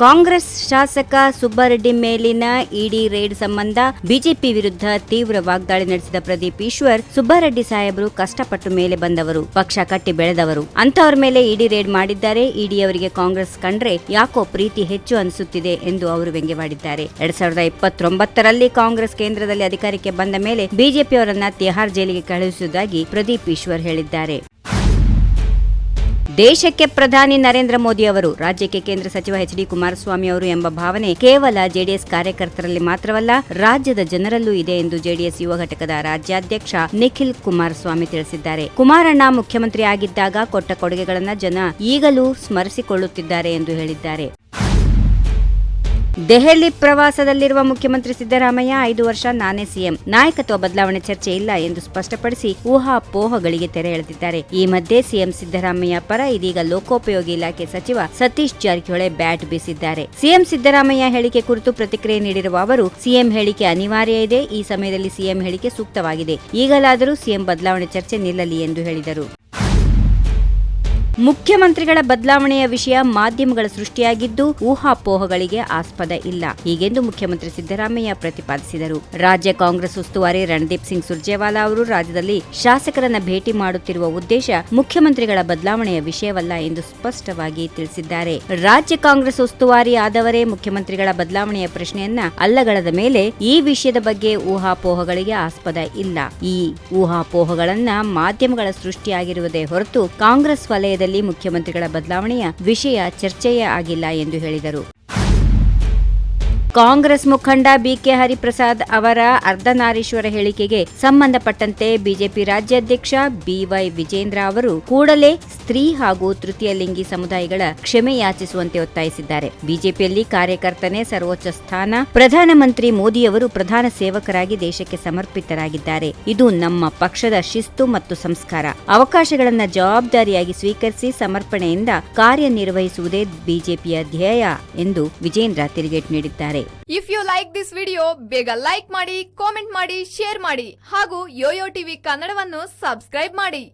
ಕಾಂಗ್ರೆಸ್ ಶಾಸಕ ಸುಬ್ಬಾರೆಡ್ಡಿ ಮೇಲಿನ ಇಡಿ ರೇಡ್ ಸಂಬಂಧ ಬಿಜೆಪಿ ವಿರುದ್ಧ ತೀವ್ರ ವಾಗ್ದಾಳಿ ನಡೆಸಿದ ಪ್ರದೀಪ್ ಈಶ್ವರ್, ಸುಬ್ಬಾರೆಡ್ಡಿ ಸಾಹೇಬರು ಕಷ್ಟಪಟ್ಟು ಮೇಲೆ ಬಂದವರು, ಪಕ್ಷ ಕಟ್ಟಿ ಬೆಳೆದವರು. ಅಂತವರ ಮೇಲೆ ಇಡಿ ರೇಡ್ ಮಾಡಿದ್ದಾರೆ. ಇಡಿ ಅವರಿಗೆ ಕಾಂಗ್ರೆಸ್ ಕಂಡ್ರೆ ಯಾಕೋ ಪ್ರೀತಿ ಹೆಚ್ಚು ಅನಿಸುತ್ತಿದೆ ಎಂದು ಅವರು ವ್ಯಂಗ್ಯವಾಡಿದ್ದಾರೆ. ಎರಡ್ ಸಾವಿರದ ಇಪ್ಪತ್ತೊಂಬತ್ತರಲ್ಲಿ ಕಾಂಗ್ರೆಸ್ ಕೇಂದ್ರದಲ್ಲಿ ಅಧಿಕಾರಕ್ಕೆ ಬಂದ ಮೇಲೆ ಬಿಜೆಪಿಯವರನ್ನ ತಿಹಾರ್ ಜೈಲಿಗೆ ಕಳುಹಿಸುವುದಾಗಿ ಪ್ರದೀಪ್ ಈಶ್ವರ್ ಹೇಳಿದ್ದಾರೆ. ದೇಶಕ್ಕೆ ಪ್ರಧಾನಿ ನರೇಂದ್ರ ಮೋದಿ ಅವರು, ರಾಜ್ಯಕ್ಕೆ ಕೇಂದ್ರ ಸಚಿವ ಎಚ್ ಡಿ ಕುಮಾರಸ್ವಾಮಿ ಅವರು ಎಂಬ ಭಾವನೆ ಕೇವಲ ಜೆಡಿಎಸ್ ಕಾರ್ಯಕರ್ತರಲ್ಲಿ ಮಾತ್ರವಲ್ಲ, ರಾಜ್ಯದ ಜನರಲ್ಲೂ ಇದೆ ಎಂದು ಜೆಡಿಎಸ್ ಯುವ ಘಟಕದ ರಾಜ್ಯಾಧ್ಯಕ್ಷ ನಿಖಿಲ್ ಕುಮಾರಸ್ವಾಮಿ ತಿಳಿಸಿದ್ದಾರೆ. ಕುಮಾರಣ್ಣ ಮುಖ್ಯಮಂತ್ರಿ ಆಗಿದ್ದಾಗ ಕೊಟ್ಟ ಕೊಡುಗೆಗಳನ್ನ ಜನ ಈಗಲೂ ಸ್ಮರಿಸಿಕೊಳ್ಳುತ್ತಿದ್ದಾರೆ ಎಂದು ಹೇಳಿದ್ದಾರೆ. ದೆಹಲಿ ಪ್ರವಾಸದಲ್ಲಿರುವ ಮುಖ್ಯಮಂತ್ರಿ ಸಿದ್ದರಾಮಯ್ಯ ಐದು ವರ್ಷ ನಾನೇ ಸಿಎಂ. ನಾಯಕತ್ವ ಬದಲಾವಣೆ ಚರ್ಚೆ ಇಲ್ಲ ಎಂದು ಸ್ಪಷ್ಟಪಡಿಸಿ ಊಹಾಪೋಹಗಳಿಗೆ ತೆರೆ ಎಳೆದಿದ್ದಾರೆ. ಈ ಮಧ್ಯೆ ಸಿಎಂ ಸಿದ್ದರಾಮಯ್ಯ ಪರ ಇದೀಗ ಲೋಕೋಪಯೋಗಿ ಇಲಾಖೆ ಸಚಿವ ಸತೀಶ್ ಜಾರಕಿಹೊಳಿ ಬ್ಯಾಟ್ ಬೀಸಿದ್ದಾರೆ. ಸಿಎಂ ಸಿದ್ದರಾಮಯ್ಯ ಹೇಳಿಕೆ ಕುರಿತು ಪ್ರತಿಕ್ರಿಯೆ ನೀಡಿರುವ ಅವರು, ಸಿಎಂ ಹೇಳಿಕೆ ಅನಿವಾರ್ಯ ಇದೆ, ಈ ಸಮಯದಲ್ಲಿ ಸಿಎಂ ಹೇಳಿಕೆ ಸೂಕ್ತವಾಗಿದೆ. ಈಗಲಾದರೂ ಸಿಎಂ ಬದಲಾವಣೆ ಚರ್ಚೆ ನಿಲ್ಲಲಿ ಎಂದು ಹೇಳಿದರು. ಮುಖ್ಯಮಂತ್ರಿಗಳ ಬದಲಾವಣೆಯ ವಿಷಯ ಮಾಧ್ಯಮಗಳ ಸೃಷ್ಟಿಯಾಗಿದ್ದು ಊಹಾಪೋಹಗಳಿಗೆ ಆಸ್ಪದ ಇಲ್ಲ. ಹೀಗೆಂದು ಮುಖ್ಯಮಂತ್ರಿ ಸಿದ್ದರಾಮಯ್ಯ ಪ್ರತಿಪಾದಿಸಿದರು. ರಾಜ್ಯ ಕಾಂಗ್ರೆಸ್ ಉಸ್ತುವಾರಿ ರಣದೀಪ್ ಸಿಂಗ್ ಸುರ್ಜೇವಾಲಾ ಅವರು ರಾಜ್ಯದಲ್ಲಿ ಶಾಸಕರನ್ನ ಭೇಟಿ ಮಾಡುತ್ತಿರುವ ಉದ್ದೇಶ ಮುಖ್ಯಮಂತ್ರಿಗಳ ಬದಲಾವಣೆಯ ವಿಷಯವಲ್ಲ ಎಂದು ಸ್ಪಷ್ಟವಾಗಿ ತಿಳಿಸಿದ್ದಾರೆ. ರಾಜ್ಯ ಕಾಂಗ್ರೆಸ್ ಉಸ್ತುವಾರಿ ಆದವರೇ ಮುಖ್ಯಮಂತ್ರಿಗಳ ಬದಲಾವಣೆಯ ಪ್ರಶ್ನೆಯನ್ನ ಅಲ್ಲಗಳದ ಮೇಲೆ ಈ ವಿಷಯದ ಬಗ್ಗೆ ಊಹಾಪೋಹಗಳಿಗೆ ಆಸ್ಪದ ಇಲ್ಲ. ಈ ಊಹಾಪೋಹಗಳನ್ನ ಮಾಧ್ಯಮಗಳ ಸೃಷ್ಟಿಯಾಗಿರುವುದೇ ಹೊರತು ಕಾಂಗ್ರೆಸ್ ವಲಯದಲ್ಲಿ ಮುಖ್ಯಮಂತ್ರಿಗಳ ಬದಲಾವಣೆಯ ವಿಷಯ ಚರ್ಚೆಯೇ ಆಗಿಲ್ಲ ಎಂದು ಹೇಳಿದರು. ಕಾಂಗ್ರೆಸ್ ಮುಖಂಡ ಬಿಕೆ ಹರಿಪ್ರಸಾದ್ ಅವರ ಅರ್ಧನಾರೀಶ್ವರ ಹೇಳಿಕೆಗೆ ಸಂಬಂಧಪಟ್ಟಂತೆ ಬಿಜೆಪಿ ರಾಜ್ಯಾಧ್ಯಕ್ಷ ಬಿವೈ ವಿಜೇಂದ್ರ ಅವರು ಕೂಡಲೇ ಸ್ತ್ರೀ ಹಾಗೂ ತೃತೀಯ ಲಿಂಗಿ ಸಮುದಾಯಗಳ ಕ್ಷಮೆ ಯಾಚಿಸುವಂತೆ ಒತ್ತಾಯಿಸಿದ್ದಾರೆ. ಬಿಜೆಪಿಯಲ್ಲಿ ಕಾರ್ಯಕರ್ತನೇ ಸರ್ವೋಚ್ಚ ಸ್ಥಾನ. ಪ್ರಧಾನಮಂತ್ರಿ ಮೋದಿಯವರು ಪ್ರಧಾನ ಸೇವಕರಾಗಿ ದೇಶಕ್ಕೆ ಸಮರ್ಪಿತರಾಗಿದ್ದಾರೆ. ಇದು ನಮ್ಮ ಪಕ್ಷದ ಶಿಸ್ತು ಮತ್ತು ಸಂಸ್ಕಾರ. ಅವಕಾಶಗಳನ್ನು ಜವಾಬ್ದಾರಿಯಾಗಿ ಸ್ವೀಕರಿಸಿ ಸಮರ್ಪಣೆಯಿಂದ ಕಾರ್ಯನಿರ್ವಹಿಸುವುದೇ ಬಿಜೆಪಿಯ ಧ್ಯೇಯ ಎಂದು ವಿಜೇಂದ್ರ ತಿರುಗೇಟ್ ನೀಡಿದ್ದಾರೆ. If you like this video ಬೇಗ ಲೈಕ್ ಮಾಡಿ ಕಾಮೆಂಟ್ ಮಾಡಿ ಶೇರ್ ಮಾಡಿ ಹಾಗೂ ಯೋಯೋ ಟಿವಿ ಕನ್ನಡವನ್ನು ಸಬ್ಸ್ಕ್ರೈಬ್ ಮಾಡಿ.